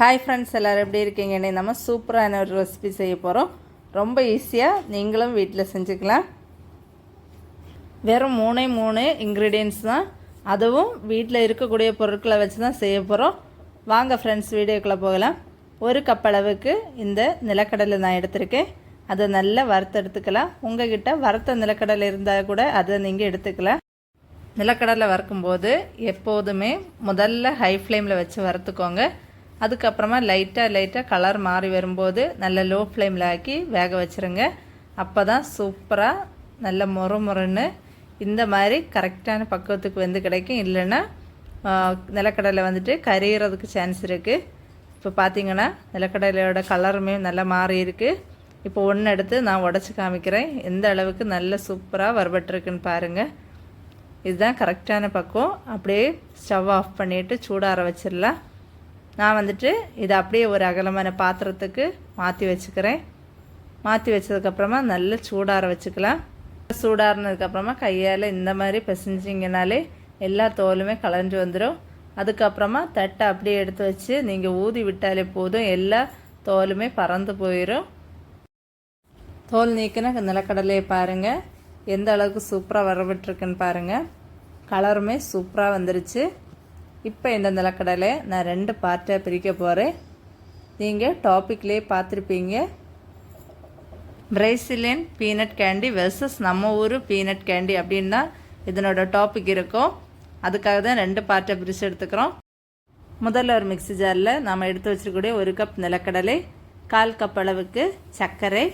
Hi friends எல்லோரும் எப்படி இருக்கீங்க? இன்னைக்கு நம்ம சூப்பரான ஒரு ரெசிபி செய்ய போகிறோம் ரொம்ப ஈஸியாக நீங்களும் வீட்டில் செஞ்சுக்கலாம். வெறும் மூணே மூணு இன்க்ரீடியன்ஸ் தான். அதுவும் வீட்டில் இருக்கக்கூடிய பொருட்களை வச்சு தான் செய்ய போகிறோம் வாங்க ஃப்ரெண்ட்ஸ் வீடியோக்குள்ளே போகலாம். ஒரு கப் அளவுக்கு இந்த நிலக்கடலை நான் எடுத்திருக்கேன். அதை நல்லா வறுத்தெடுத்துக்கலாம் உங்ககிட்ட வறுத்த நிலக்கடலை இருந்தால் கூட அதை நீங்கள் எடுத்துக்கலாம். நிலக்கடலை வறுக்கும்போது எப்போதுமே முதல்ல ஹை ஃப்ளேமில் வச்சு வறுத்துக்கோங்க. அதுக்கப்புறமா லைட்டாக லைட்டாக கலர் மாறி வரும்போது நல்ல லோ ஃப்ளேமில் ஆக்கி வேக வச்சுருங்க. அப்போ தான் சூப்பராக நல்ல மொறு மொறுன்னு இந்த மாதிரி கரெக்டான பக்குவத்துக்கு வந்து கிடைக்கும். இல்லைன்னா நிலக்கடலை வந்துட்டு கரையிறதுக்கு சான்ஸ் இருக்குது இப்போ பார்த்தீங்கன்னா நிலக்கடலையோட கலருமே நல்லா மாறி இருக்குது இப்போ ஒன்று எடுத்து நான் உடச்சி காமிக்கிறேன். எந்த அளவுக்கு நல்ல சூப்பராக வறுபட்டுருக்குன்னு பாருங்கள் இதுதான் கரெக்டான பக்குவம். அப்படியே ஸ்டவ் ஆஃப் பண்ணிவிட்டு சூடார வச்சிடலாம் நான் வந்துட்டு இதை அப்படியே ஒரு அகலமான பாத்திரத்துக்கு மாற்றி வச்சுக்கிறேன். மாற்றி வச்சதுக்கப்புறமா நல்லா சூடார வச்சுக்கலாம். சூடாறினதுக்கப்புறமா கையால் இந்த மாதிரி பிசைஞ்சிங்கனாலே எல்லா தோலுமே களைஞ்சு வந்துடும் அதுக்கப்புறமா தட்டை அப்படியே எடுத்து வச்சு நீங்கள் ஊதி விட்டாலே போதும். எல்லா தோலுமே பறந்து போயிடும் தோல் நீக்கின நிலக்கடலையை பாருங்கள் எந்த அளவுக்கு சூப்பராக வரவிட்டுருக்குன்னு பாருங்கள் கலருமே சூப்பராக வந்துருச்சு. இப்போ இந்த நிலக்கடலை நான் ரெண்டு பார்ட்டாக பிரிக்க போகிறேன் நீங்கள் டாப்பிக்லேயே பார்த்துருப்பீங்க. பிரைசிலியன் பீனட் கேண்டி வெர்சஸ் நம்ம ஊர் பீனட் கேண்டி அப்படின்னா இதனோட டாபிக் இருக்கும். அதுக்காக தான் ரெண்டு பார்ட்டை பிரித்து எடுத்துக்கிறோம். முதல்ல ஒரு மிக்சி ஜாரில் நாம் எடுத்து வச்சிருக்கக்கூடிய ஒரு கப் நிலக்கடலை கால் கப் அளவுக்கு சர்க்கரை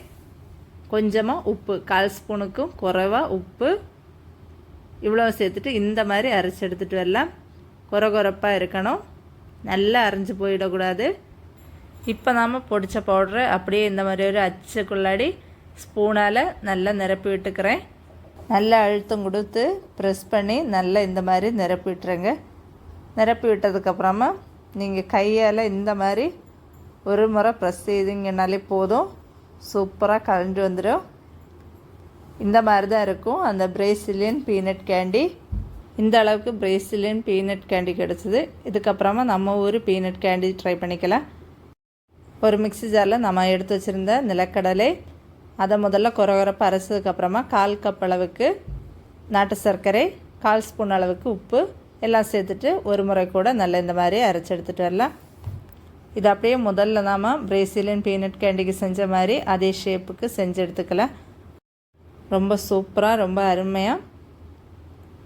கொஞ்சமாக உப்பு கால் ஸ்பூனுக்கும் குறைவாக உப்பு. இவ்வளோ சேர்த்துட்டு இந்த மாதிரி அரைச்சி எடுத்துகிட்டு வரலாம். கொரகொரப்பாக இருக்கணும். நல்லா அரைஞ்சி போயிடக்கூடாது. இப்போ நாம் பொடிச்ச பவுட்ரு அப்படியே இந்த மாதிரி ஒரு அச்சுக்குள்ளாடி ஸ்பூனால் நல்லா நிரப்பி விட்டுக்கிறேன். நல்லா அழுத்தம் கொடுத்து ப்ரெஸ் பண்ணி நல்லா இந்த மாதிரி நிரப்பி விட்டுருங்க. நிரப்பி விட்டதுக்கப்புறமா நீங்கள் கையால் இந்த மாதிரி ஒரு முறை ப்ரெஸ் செய்தீங்கனாலே போதும். சூப்பராக கலந்து வந்துடும் இந்த மாதிரி தான் இருக்கும். அந்த பிரேசிலியன் பீனட் கேண்டி இந்த அளவுக்கு பிரேசிலியன் பீனட் கேண்டி கிடச்சிது. இதுக்கப்புறமா நம்ம ஊர் பீனட் கேண்டி ட்ரை பண்ணிக்கலாம். ஒரு மிக்சி ஜாரில் நம்ம எடுத்து வச்சுருந்த நிலக்கடலை அதை முதல்ல குறகுறப்பு அரைச்சதுக்கப்புறமா கால் கப் அளவுக்கு நாட்டு சர்க்கரை கால் ஸ்பூன் அளவுக்கு உப்பு எல்லாம் சேர்த்துட்டு ஒரு முறை கூட நல்ல இந்த மாதிரி அரைச்சி எடுத்துகிட்டு வரலாம். இது அப்படியே முதல்ல நாம் பிரேசிலியன் பீனட் கேண்டிக்கு செஞ்ச மாதிரி அதே ஷேப்புக்கு செஞ்சு எடுத்துக்கலாம். ரொம்ப சூப்பராக ரொம்ப அருமையாக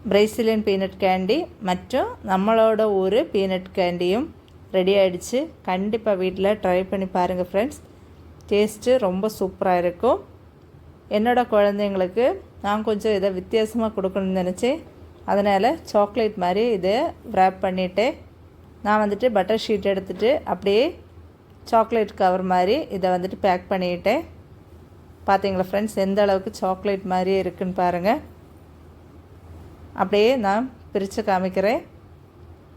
பிரேசிலியன் பீனட் கேண்டி மற்றும் நம்மளோட ஒரு பீனட் கேண்டியும் ரெடி ஆகிடுச்சு கண்டிப்பாக வீட்டில் ட்ரை பண்ணி பாருங்கள் ஃப்ரெண்ட்ஸ் டேஸ்ட்டு ரொம்ப சூப்பராக இருக்கும். என்னோடய குழந்தைங்களுக்கு நான் கொஞ்சம் இதை வித்தியாசமாக கொடுக்கணும்னு நினச்சேன். அதனால் சாக்லேட் மாதிரி இதை வ்ராப் பண்ணிவிட்டேன் நான் வந்துட்டு பட்டர் ஷீட் எடுத்துகிட்டு அப்படியே சாக்லேட் கவர் மாதிரி இதை வந்துட்டு பேக் பண்ணிவிட்டேன் பார்த்தீங்களா ஃப்ரெண்ட்ஸ் எந்த அளவுக்கு சாக்லேட் மாதிரியே இருக்குன்னு பாருங்கள் அப்படியே நான் பிரித்து காமிக்கிறேன்.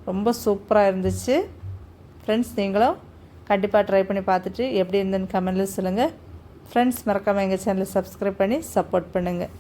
ரொம்ப சூப்பராக இருந்துச்சு. ஃப்ரெண்ட்ஸ் நீங்களும் கண்டிப்பாக ட்ரை பண்ணி பார்த்துட்டு எப்படி இருந்ததுன்னு கமெண்டில் சொல்லுங்கள் ஃப்ரெண்ட்ஸ் மறக்காமல் எங்கள் சேனலை சப்ஸ்கிரைப் பண்ணி சப்போர்ட் பண்ணுங்கள்